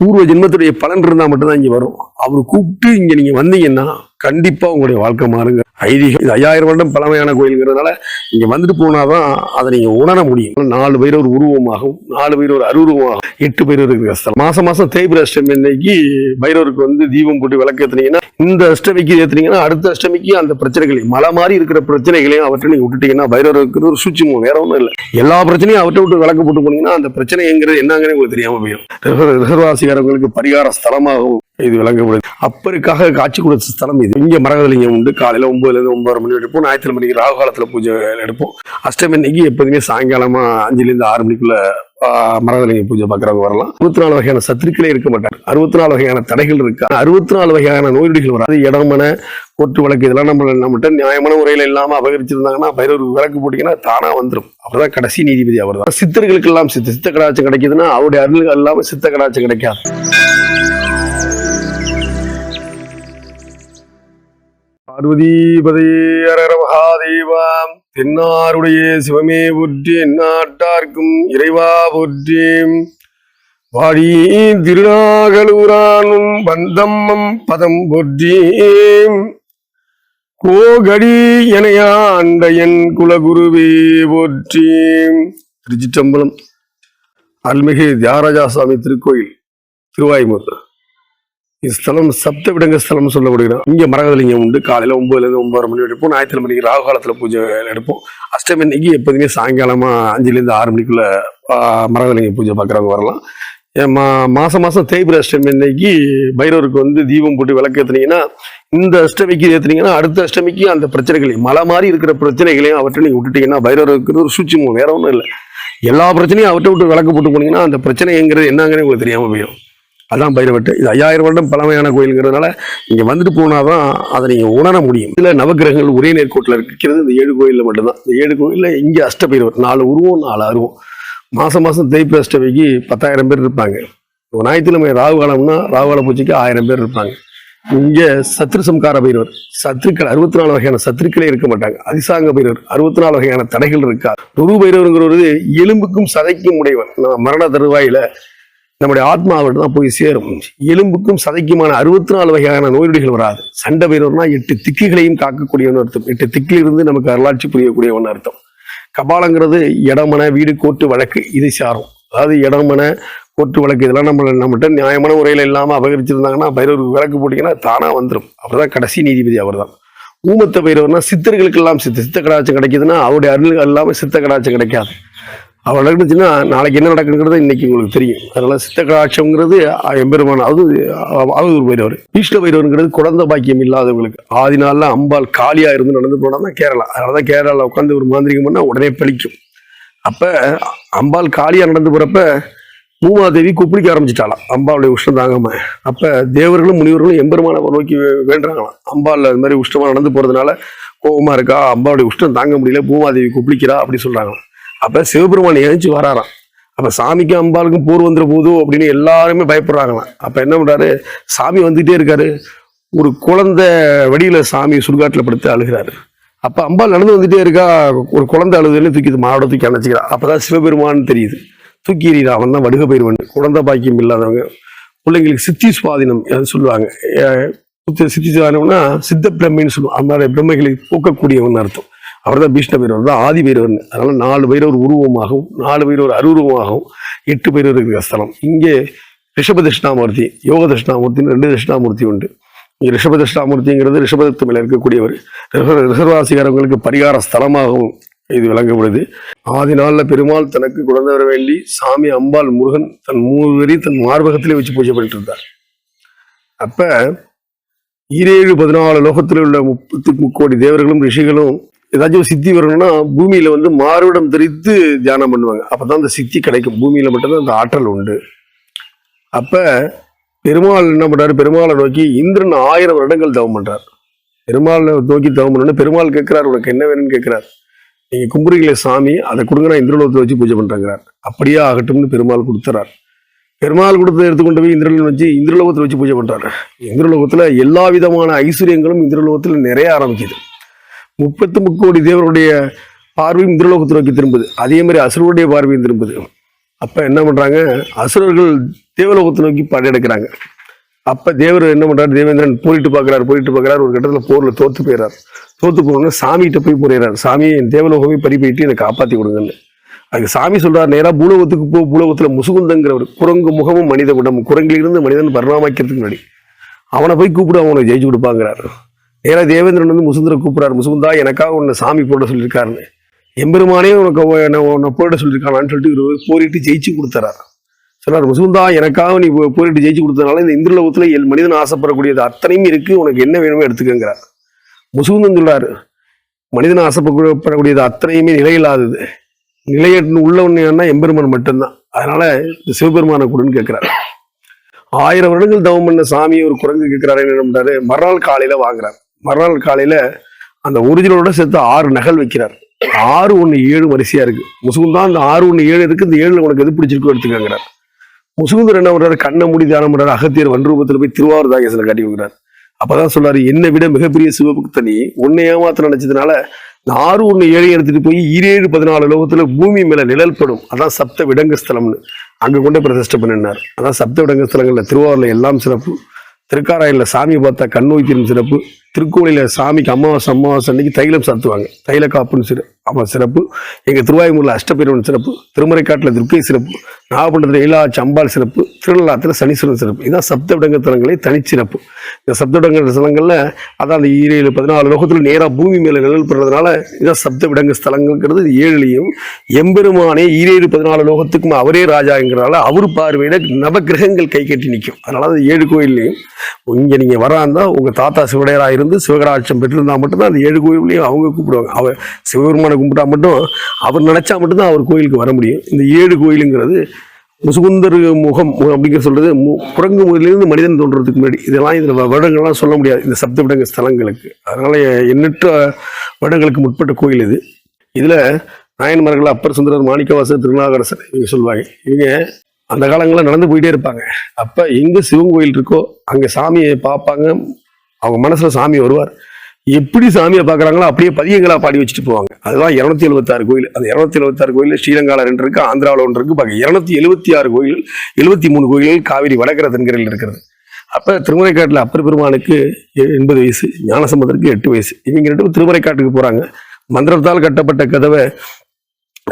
பூர்வ ஜென்மத்துடைய பலன் இருந்தால் மட்டும்தான் இங்கே வரும். அவர் கூப்பிட்டு இங்கே நீங்கள் வந்தீங்கன்னா கண்டிப்பாக உங்களுடைய வாழ்க்கை மாறுங்க. ஐதீகம் இது ஐயாயிரம் வருடம் பழமையான கோயில்ங்கிறதுனால இங்கே வந்துட்டு போனாதான் அதை நீங்கள் உணர முடியும். நாலு பேர் ஒரு உருவமாகும் நாலு பேர் ஒரு அருவமாகும் எட்டு பேர் இருக்கிற ஸ்தலம். மாசம் மாசம் தேய்பிர அஷ்டமி இன்னைக்கு பைரவருக்கு வந்து தீபம் போட்டு விளக்கு ஏற்றுனீங்கன்னா இந்த அஷ்டமிக்கு ஏற்றுனீங்கன்னா அடுத்த அஷ்டமிக்கு அந்த பிரச்சனைகளையும் மலை மாதிரி இருக்கிற பிரச்சனைகளையும் அவற்றை நீங்கள் விட்டுட்டீங்கன்னா பைரவருக்கு ஒரு சூட்சமம் வேற ஒன்றும் இல்லை. எல்லா பிரச்சனையும் அவற்றை விட்டு விளக்கு போட்டு போனீங்கன்னா அந்த பிரச்சனைங்கிறது என்னங்கிறது உங்களுக்கு தெரியாமல் போயிடும் ரிசர்வாசிகாரங்களுக்கு பரிகார ஸ்தலமாகவும் இது விளங்கப்படுது அப்பருக்காக காட்சி கொடுத்த ஸ்தலம் இது. இங்கே மரகதலிங்கம் உண்டு. காலையில் ஒம்பதுலேருந்து ஒம்பது மணி எடுப்போம். ஞாயிற்று மணிக்கு ராகு காலத்தில் பூஜை எடுப்போம். அஷ்டமி அன்னைக்கு எப்போதுமே சாயங்காலமா அஞ்சுலேருந்து ஆறு மணிக்குள்ளே ஆஹ், மரகதலிங்க பூஜை பார்க்குறவங்க வரலாம். அறுபத்தி நாலு வகையான சத்துருக்களே இருக்க மாட்டாங்க. அறுபத்தி நாலு வகையான தடைகள் இருக்கா? அறுபத்தி நாலு வகையான நோயுடிகள் வராது. இடமன கொட்டு வழக்கு இதெல்லாம் நம்ம நம்மகிட்ட நியாயமான முறையில் இல்லாமல் அபகரிச்சிருந்தாங்கன்னா பைரவர் விளக்கு போட்டிங்கன்னா தானாக வந்துடும் அவர்தான் கடைசி நீதிபதி அவர் தான் சித்தர்களுக்கெல்லாம் சித்த சித்த கடாச்சம் கிடைக்குதுன்னா அவருடைய அருள் இல்லாமல் சித்த கடாச்சம் கிடைக்காது. பார்வதி மகாதேவாம் தென்னாருடைய சிவமே போற்றி எந்நாட்டார்க்கும் இறைவா போற்றேம் வாழி திருநாகலூரானும் பந்தம்மம் பதம் போற்றேம் கோகடி எனையாண்ட என் குலகுருவே போற்றேம் திருச்சிற்றம்பலம் அருள்மிகு தியாகராஜா சுவாமி திருக்கோயில் திருவாய்மூர் இஸ்தலம் சப்த விடங்க ஸ்தலம் சொல்லப்படுகிறோம் இங்கே மரகதலிங்கம் உண்டு. காலையில் ஒம்பதுலேருந்து ஒம்பது மணி எடுப்போம். ஞாயிற்று மணிக்கு ராகு காலத்தில் பூஜை எடுப்போம். அஷ்டமி அன்னைக்கு எப்போதுமே சாயங்காலமா அஞ்சுலேருந்து ஆறு மணிக்குள்ள மரகதலிங்க பூஜை பார்க்குறவங்க வரலாம். ஏன் மா மாதம் மாதம் தேய்பிர அஷ்டமி அன்னைக்கு பைரவருக்கு வந்து தீபம் போட்டு விளக்கு ஏத்துனீங்கன்னா இந்த அஷ்டமிக்கு ஏற்றுனீங்கன்னா அடுத்த அஷ்டமிக்கு அந்த பிரச்சனைகளையும் மலை மாதிரி இருக்கிற பிரச்சனைகளையும் அவற்றை நீங்கள் விட்டுட்டீங்கன்னா பைரவருக்கு ஒரு சூட்சமம் வேற ஒன்றும் இல்லை. எல்லா பிரச்சனையும் அவற்றை விட்டு விளக்கு போட்டு போனீங்கன்னா அந்த பிரச்சனைங்கிறது என்னங்கிறது உங்களுக்கு தெரியாமல் போயிடும். அதான் பைரவட்டு இது ஐயாயிரம் வருடம் பழமையான கோயிலுங்கிறதுனால இங்கே வந்துட்டு போனாதான் அதை நீங்க உணர முடியும். இதுல நவக்கிரகங்கள் ஒரே நேர்கோட்டில் இருக்கிறது இந்த ஏழு கோயிலில் மட்டும்தான். இந்த ஏழு கோயிலில் இங்கே அஷ்டபைரவர் நாலு உருவம் நாலு அருவம். மாசம் மாசம் தேய்ப்பு அஷ்டமிக்கு பத்தாயிரம் பேர் இருப்பாங்க. ஞாயிற்றுக்கிழமை ராகு காலம்னா ராகு கால பூஜைக்கு ஆயிரம் பேர் இருப்பாங்க. இங்கே சத்ரு சம்கார பைரவர் சத்ருக்கள் அறுபத்தி நாலு வகையான சத்ருக்களே இருக்க மாட்டாங்க. அதிசாங்க பைரவர் அறுபத்தி நாலு வகையான தடைகள் இருக்கா? ருரு பைரவருங்கிறது எலும்புக்கும் சதைக்கும் உடையவன் நான் மரண தருவாயில நம்முடைய ஆத்மாவிட்டு தான் போய் சேரும். எலும்புக்கும் சதைக்குமான அறுபத்தி நாலு வகையான நோயுடிகள் வராது. சண்டை பைரவர்னா எட்டு திக்குகளையும் காக்கக்கூடியவன் அர்த்தம். எட்டு திக்கிலிருந்து நமக்கு அருளாட்சி புரியக்கூடியவன் அர்த்தம். கபாலங்கிறது இடமன வீடு கோட்டு வழக்கு இதை சாரும். அதாவது இடமன கோட்டு வழக்கு இதெல்லாம் நம்ம நம்மகிட்ட நியாயமான முறையில் இல்லாமல் அபகரிச்சிருந்தாங்கன்னா பைரவருக்கு விளக்கு போட்டிங்கன்னா தானாக வந்துடும் அவர்தான் கடைசி நீதிபதி அவர் தான் ஊமத்த பைரவர்னா சித்தர்களுக்கெல்லாம் சித்த சித்த கடாச்சம் கிடைக்குதுன்னா அவருடைய அருள் இல்லாமல் சித்த கடாச்சம் கிடைக்காது. அவள் நடந்துச்சுன்னா நாளைக்கு என்ன நடக்குங்கிறது இன்னைக்கு உங்களுக்கு தெரியும். அதனால் சித்த கடாட்சம்ங்கிறது எம்பெருமான் அது அவதூர் பைரவர் ஈஷ்ட பைரவருங்கிறது குழந்த பாக்கியம் இல்லாதவங்களுக்கு. ஆதி நாளில் அம்பாள் காலியாக இருந்து நடந்து போனா தான் கேரளா. அதனால தான் கேரளாவில் உட்காந்து ஒரு மாந்திரிகம் பண்ணால் உடனே பழிக்கும். அப்போ அம்பாள் காலியாக நடந்து போகிறப்ப பூமாதேவி குப்பிடிக்க ஆரம்பிச்சிட்டாளாம். அம்பாளுடைய உஷ்ணம் தாங்காம. அப்போ தேவர்களும் முனிவர்களும் எம்பெருமான நோக்கி வேண்டுறாங்களாம். அம்பாள் அது மாதிரி உஷ்ணமா நடந்து போகிறதுனால கோபமாக இருக்கா? அம்பாளுடைய உஷ்ணம் தாங்க முடியல. பூமாதேவி குப்பிடிக்கிறா அப்படி சொல்கிறாங்களாம் அப்ப சிவபெருமான் எழுந்துச்சு வராராம். அப்ப சாமிக்கும் அம்பாளுக்கும் போர் வந்துட போதும் அப்படின்னு எல்லாருமே பயப்படுறாங்களாம். அப்ப என்ன பண்றாரு? சாமி வந்துகிட்டே இருக்காரு. ஒரு குழந்தை வெடியில சாமி சுடுகாட்டில் படுத்து அழுகிறாரு. அப்ப அம்பாள் நடந்து வந்துட்டே இருக்கா. ஒரு குழந்தை அழுதுன்னு தூக்கி இது தூக்கி அணைச்சிக்கிறா. அப்பதான் சிவபெருமான் தெரியுது. தூக்கி எறிகிறா அவன் தான் வடுக பயிர்வன் குழந்தை பாக்கியம் இல்லாதவங்க. பிள்ளைங்களுக்கு சித்தி சுவாதீனம் அது சொல்லுவாங்க. சித்தி- சுவாதினம்னா சித்த பிரம்மைன்னு சொல்லுவாங்க அந்த பிரம்மைகளை போக்கக்கூடியவன் அர்த்தம். அவர் தான் பீஷ்ண பைரவர் தான் ஆதி பைரவர். அதனால் நாலு பைரவர் உருவமாகவும் நாலு பைரவர் அருவமாகவும் எட்டு பைரவர் இருக்கிற ஸ்தலம். இங்கே ரிஷப தட்சிணாமூர்த்தி யோக தட்சிணாமூர்த்தின்னு ரெண்டு தட்சிணாமூர்த்தி உண்டு. இங்கே ரிஷப தட்சிணாமூர்த்திங்கிறது ரிஷபதத்து மேலே இருக்கக்கூடியவர். ரிஷப- பரிகார ஸ்தலமாகவும் இது விளங்கப்படுது. ஆதி நாள்ல பெருமாள் தனக்கு குழந்தை வர வேண்டி சாமி அம்பாள் முருகன் தன் மூவரி தன் மார்பகத்திலே வச்சு பூஜை பண்ணிட்டு இருந்தார். அப்ப ஈரேழு பதினாலு லோகத்தில் உள்ள முப்பத்தி முக்கோடி தேவர்களும் ரிஷிகளும் ஏதாச்சும் ஒரு சித்தி வரணும்னா பூமியில வந்து மாறுவிடம் தெரித்து தியானம் பண்ணுவாங்க. அப்பதான் அந்த சித்தி கிடைக்கும். பூமியில மட்டும்தான் அந்த ஆற்றல் உண்டு. அப்ப பெருமாள் என்ன பண்றாரு? பெருமாளை நோக்கி இந்திரன் ஆயிரம் வருடங்கள் தவம் பண்றார். பெருமாளை நோக்கி தவம் பண்ணணும்னு பெருமாள் கேட்கிறார். உனக்கு என்ன வேணும்னு கேட்கிறார். நீங்க கும்புறீங்களே சாமி அதை கொடுங்க நான் இந்திரலோகத்தை வச்சு பூஜை பண்றேங்கிறார். அப்படியே ஆகட்டும்னு பெருமாள் கொடுத்துறார். பெருமாள் கொடுத்ததை எடுத்துக்கொண்டு போய் இந்திரலன் வச்சு இந்திரலோகத்தில் வச்சு பூஜை பண்றாரு. இந்திரலோகத்துல எல்லா விதமான ஐஸ்வர்யங்களும் இந்திரலோகத்தில் நிறைய ஆரம்பிக்குது. முப்பத்து முக்கோடி தேவருடைய பார்வையும் இந்திரலோகத்தை நோக்கி திரும்புது. அதே மாதிரி அசுரருடைய பார்வையும் திரும்புது. அப்போ என்ன பண்ணுறாங்க அசுரர்கள் தேவலோகத்தை நோக்கி படையெடுக்கிறாங்க. அப்போ தேவர் என்ன பண்ணுறாரு தேவேந்திரன் போரிட்டு பார்க்குறாரு போரிட்டு பார்க்குறாரு. ஒரு கட்டத்தில் போரில் தோற்று போயிடுறாரு தோற்று போனோன்னா சாமிகிட்ட போய் முறையிறாரு சாமியை என் தேவலோகமே பறி போயிட்டு எனக்கு காப்பாற்றி கொடுங்கன்னு. அதுக்கு சாமி சொல்கிறார் நேராக பூலோகத்துக்கு போ. பூலோகத்தில் முசுகுந்தங்கிற ஒரு குரங்கு முகமும் மனித குடம் குரங்கிலிருந்து மனிதன் பரிணாமிக்கிறதுக்கு முன்னாடி. அவனை போய் கூப்பிடு அவனை ஜெயிச்சு கொடுப்பாங்கிறாரு. ஏன்னா தேவேந்திரன் வந்து முசுந்தரை கூப்பிடுறாரு. முசுந்தா எனக்காக உன்னை சாமி போட சொல்லியிருக்காருன்னு. எம்பெருமானே உனக்கு என்ன உன்னை போட சொல்லியிருக்கானான்னு சொல்லிட்டு இவரு போரிட்டு ஜெயிச்சு கொடுத்துறாரு. சொன்னார் முசுகுந்தா எனக்காக நீ போரிட்டு ஜெயிச்சு கொடுத்ததுனால இந்த இந்திரலோகத்தில் என் மனிதன் ஆசைப்படக்கூடியது அத்தனையும் இருக்குது உனக்கு என்ன வேணுமோ எடுத்துக்கங்கிறார். முசுந்தன் சொல்கிறார் மனிதன் ஆசைப்படக்கூடியது அத்தனையுமே நிலையில்லாதது. நிலையற்று உள்ள எம்பெருமான் மட்டும்தான். அதனால இந்த சிவபெருமானை கொடுன்னு கேட்கிறாரு ஆயிரம் வருடங்கள் தவம் பண்ண சாமி ஒரு குரங்கு கேட்கிறாரு என்ன பண்ணுறாரு மறுநாள் காலையில வாங்குறார். மறுநாள் காலையில அந்த ஒரிஜினலோட சேர்த்து ஆறு நகல் வைக்கிறார். ஆறு ஒன்று ஏழு வரிசையா இருக்கு. முசுகுந்தான் அந்த ஆறு ஒன்று ஏழு இருக்கு இந்த ஏழுல உனக்கு எது பிடிச்சிருக்கோ எடுத்துக்கங்கிறார். முசுகுந்தர் என்ன பண்றாரு? கண்ணை மூடி தியானம் பண்றாரு. அகத்தியர் வன் ரூபத்தில் போய் திருவாரூர் தாகேசனை காட்டி வைக்கிறார் அப்பதான் சொல்றாரு என்னை விட மிகப்பெரிய சிவபக்தனி உன்னை ஏமாத்த நினைச்சதுனால இந்த ஆறு ஒன்று ஏழை எடுத்துட்டு போய் ஈரேழு பதினாலு லோகத்துல பூமி மேல நிழல் படும் அதான் சப்த விடங்க ஸ்தலம்னு அங்க கொண்டு பிரதிஷ்டை பண்ணினார். அதான் சப்த விடங்க ஸ்தலங்கள்ல திருவாரூர்ல எல்லாம் சிறப்பு. திருக்காராயில சாமி பார்த்தா கண் நோய் தீரும் சிறப்பு. திருக்கோயில சாமிக்கு அமாவாசை அமாவாசை அன்னைக்கு தைலம் சாத்துவாங்க. தைல காப்புன்னு சிறு அவன் சிறப்பு. எங்கள் திருவாயூரில் அஷ்டபைரவன் சிறப்பு. திருமறைக்காட்டில் துர்க்கை சிறப்பு. நாகப்பட்டினத்தில் இலாச்சி அம்பாள் சிறப்பு. திருநள்ளாத்தில் சனீஸ்வரன் சிறப்பு. இதான் சப்தவிடங்க தலங்களே தனிச்சிறப்பு. இந்த சப்தவிடங்க ஸ்தலங்களில் அதான் அந்த ஈரேழு பதினாலு லோகத்தில் நேராக பூமி மேலே நிழல் பெறதுனால இதான் சப்தவிடங்கு ஸ்தலங்கிறது ஏழுலையும். எம்பெருமானே ஈரேழு பதினாலு லோகத்துக்கும் அவரே ராஜாங்கிறனால அவர் பார்வையிட நவகிரகங்கள் கை கட்டி நிற்கும் அதனால ஏழு கோயில்லையும். இங்க நீங்க வராந்தா உங்கள் தாத்தா சிவடையரா இருந்து சிவகராட்சம் பெற்றிருந்தால் மட்டும்தான் அந்த ஏழு கோயிலையும் அவங்க கூப்பிடுவாங்க. அவர் சிவபெருமானை கும்பிட்டா மட்டும் அவர் நினச்சா மட்டும்தான் அவர் கோயிலுக்கு வர முடியும். இந்த ஏழு கோயிலுங்கிறது முசுகுந்தர் முகம் அப்படிங்கிற சொல்றது மு- குரங்கு முதலிருந்து மனிதன் தோன்றதுக்கு முன்னாடி. இதெல்லாம் இதில் வருடங்கள்லாம் சொல்ல முடியாது. இந்த சப்த விடங்க ஸ்தலங்களுக்கு. அதனால் எண்ணற்ற வருடங்களுக்கு முற்பட்ட கோயில் இது. இதில் நாயன்மார்கள் அப்பர் சுந்தரர் மாணிக்கவாசர் திருநாகரசர் இவங்க சொல்லுவாங்க இவங்க அந்த காலங்களில் நடந்து போயிட்டே இருப்பாங்க. அப்போ எங்கே சிவன் கோயில் இருக்கோ அங்கே சாமியை பார்ப்பாங்க. அவங்க மனசில் சாமி வருவார். எப்படி சாமியை பார்க்குறாங்களோ அப்படியே பதியங்களாக பாடி வச்சுட்டு போவாங்க. அதுதான் இரநூத்தி எழுபத்தாறு கோயில். அந்த இரநூத்தி எழுபத்தாறு கோயில் ஸ்ரீலங்காவில் ரெண்டு இருக்குது ஆந்திராவில் ஒன்று இருக்குது பார்க்க இரநூத்தி எழுபத்தி ஆறு கோயில் எழுபத்தி மூணு கோயில்கள் காவிரி வடகர தென்கரையில் இருக்கிறது. அப்போ திருமறைக்காட்டுல அப்பர் பெருமானுக்கு எ- எண்பது வயசு ஞானசம்பந்தருக்கு எட்டு வயசு. இவங்க ரெண்டு பேரும் திருமறைக்காட்டுக்கு மந்திரத்தால் கட்டப்பட்ட கதவை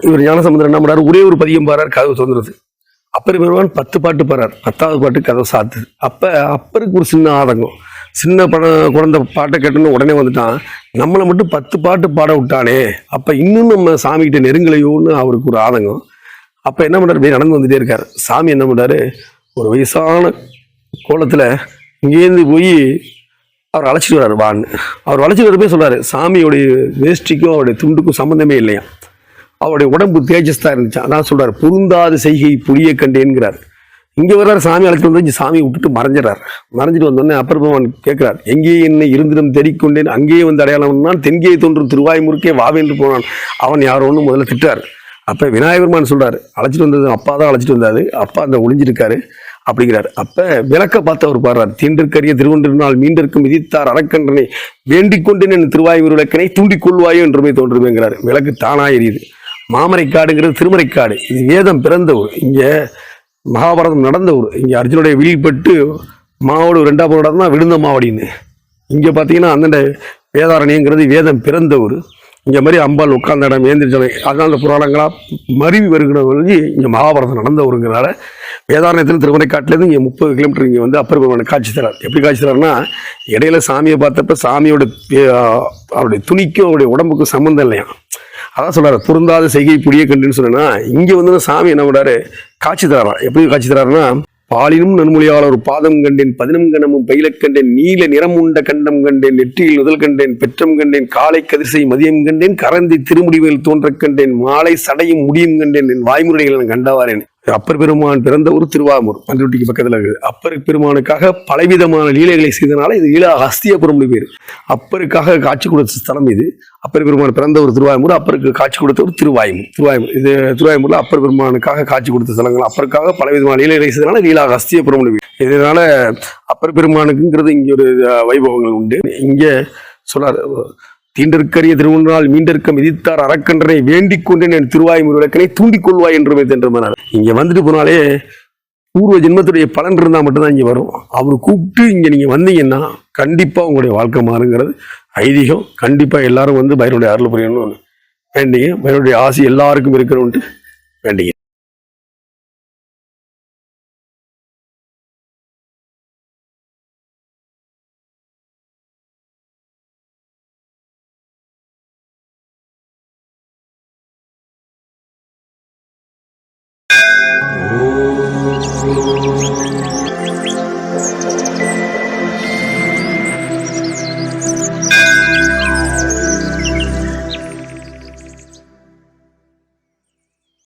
இவர் ஞானசம்பந்தர் என்ன பண்றாரு? ஒரே ஒரு பதியம் பாடுறார் கதவு தோன்றுறது அப்பர் பெருமான் பத்து பாட்டு பாடுறார். பத்தாவது பாட்டு கதவை சாத்துது. அப்போ அப்பருக்கு ஒரு சின்ன ஆதங்கம். சின்ன பட குழந்தை பாட்டை கேட்டோன்னு உடனே வந்துட்டான். நம்மளை மட்டும் பத்து பாட்டு பாட விட்டானே அப்போ இன்னும் நம்ம சாமிகிட்ட நெருங்கலையோன்னு அவருக்கு ஒரு ஆதங்கம். அப்போ என்ன பண்ணுறாரு அப்படியே நடந்து வந்துட்டே இருக்கார். சாமி என்ன பண்ணுறாரு ஒரு வயசான கோலத்தில் இங்கேருந்து போய் அவர் அழைச்சிட்டு வர்றாரு வான்னு. அவர் அழைச்சிட்டு வரப்பே சொல்கிறாரு சாமியோடைய வேஷ்டிக்கும் அவருடைய துண்டுக்கும் சம்மந்தமே இல்லையா அவருடைய உடம்பு தேஜஸ்தான் இருந்துச்சு. அதான் சொல்கிறார் பொருந்தாத செய்கை புரிய கண்டேன்கிறார். இங்கே வர்றாரு சாமி அழைச்சிட்டு வந்து சாமி விட்டுட்டு மறைஞ்சிடறாரு. மறைஞ்சிட்டு வந்தோடனே அப்பர் பகவான் கேட்குறாரு எங்கேயே என்னை இருந்திடம் தேடிக்கொண்டேன்? அங்கேயே வந்து அடையாளம் நான் தென்கே தோன்றும் திருவாய்முறுக்கே வாவென்று போனான். அவன் யாரோன்னு முதல்ல திட்டார் அப்போ விநாயகர்மான் சொல்கிறார் அழைச்சிட்டு வந்தது அப்பா தான் அழைச்சிட்டு வந்தாரு. அப்பா அந்த ஒளிஞ்சிருக்காரு. அப்படிங்கிறாரு. அப்போ விளக்க பார்த்து அவர் பாடுறார் தீண்டிற்கரிய திருவொன்றினால் மீண்டிருக்கும் மிதித்தார் அறக்கன்றனை வேண்டிக் கொண்டேன் என் திருவாயூர் விளக்கனை தூண்டிக் கொள்வாயோ என்றுமே தோன்றுமேங்கிறாரு. விளக்கு தானாக எரியுது. மாமரைக்காடுங்கிறது திருமறைக்காடு. இது வேதம் பிறந்த ஊர் இங்கே மகாபாரதம் நடந்த ஊர் இங்கே அர்ஜுனுடைய விழிப்பட்டு மாவோடு ரெண்டாம் போராட்டம் தான் விழுந்த மாவடின்னு. இங்கே பார்த்தீங்கன்னா அந்தண்ட வேதாரண்யங்கிறது வேதம் பிறந்த ஊர். இங்கே மாதிரி அம்பாள் உட்கார்ந்த இடம் ஏந்திரிச்சலை அதனால் அந்த புராணங்களாக மருவி வருகிறவங்களுக்கு இங்கே மகாபாரதம் நடந்த ஊருங்கிறனால வேதாரணத்தில் திருமறைக்காட்டிலேருந்து இங்கே முப்பது கிலோமீட்டர் இங்கே வந்து அப்பர் பெருமானுக்கு காட்சி தரார். எப்படி காட்சி தரார்னா இடையில சாமியை பார்த்தப்ப சாமியோட அவருடைய துணிக்கும் அவருடைய உடம்புக்கும் சம்மந்தம் இல்லையா அதான் சொல்கிறார் பொருந்தாத செய்கை புரிய கண்டுன்னு சொன்னேன்னா இங்கே வந்து சாமி என்ன பண்ணுறாரு காட்சி தராராம் எப்படி காட்சி தராருன்னா பாலினும் நன்மொழியாளர் ஒரு பாதம் கண்டேன் பதினம் கணமும் பயிலக் கண்டேன் நீல நிறம் உண்ட கண்டம் கண்டேன் நெற்றியில் முதல் கண்டேன் பெற்றம் கண்டேன் காலை கதிர்சை மதியம் கண்டேன் கரந்தி திருமுடிவில் தோன்றக் கண்டேன் மாலை சடையும் முடியும் கண்டேன் என் வாய்முறைகள் நான் கண்டவாறேன். அப்பர் பெருமான் பிறந்த ஒரு திருவாமூர் பண்ருட்டிக்கு பக்கத்தில் இருக்குது. அப்பர் பெருமானுக்காக பலவிதமான லீலைகளை செய்தனால இது ஈழா ஹஸ்தியபுரம்னு பேர். அப்பருக்காக காட்சி கொடுத்த ஸ்தலம் இது. அப்பர் பெருமான் பிறந்த ஒரு திருவாயமூர் அப்பருக்கு காட்சி கொடுத்த ஒரு திருவாய்மூர் திருவாய்மூர் இது திருவாய்மூர்ல அப்பர் பெருமானுக்காக காட்சி கொடுத்த ஸ்தலங்கள். அப்பருக்காக பலவிதமான லீலைகளை செய்தனால லீலா ஹஸ்தியபுரம்னு பேர். இதனால அப்பர் பெருமானுக்குங்கிறது இங்கே ஒரு வைபவங்கள் உண்டு. இங்கே சொல்லார் தீண்டற்கரிய திருமணால் மீண்டற்க மிதித்தார் அறக்கன்றனை வேண்டிக் கொண்டேன் என் திருவாய் முருகனை தூண்டிக் கொள்வாய் என்று தென்றமனார் இங்க வந்துட்டு போனாலே பூர்வ ஜென்மத்துடைய பலன் இருந்தால் மட்டும்தான் இங்கே வரும். அவர் கூப்பிட்டு இங்கே நீங்கள் வந்தீங்கன்னா கண்டிப்பாக உங்களுடைய வாழ்க்கை மாறுங்கிறது ஐதீகம். கண்டிப்பாக எல்லாரும் வந்து பயனுடைய அருள் புரியணும்னு வேண்டிங்க. பயனுடைய ஆசை எல்லாருக்கும் இருக்கணும்ட்டு வேண்டிங்க.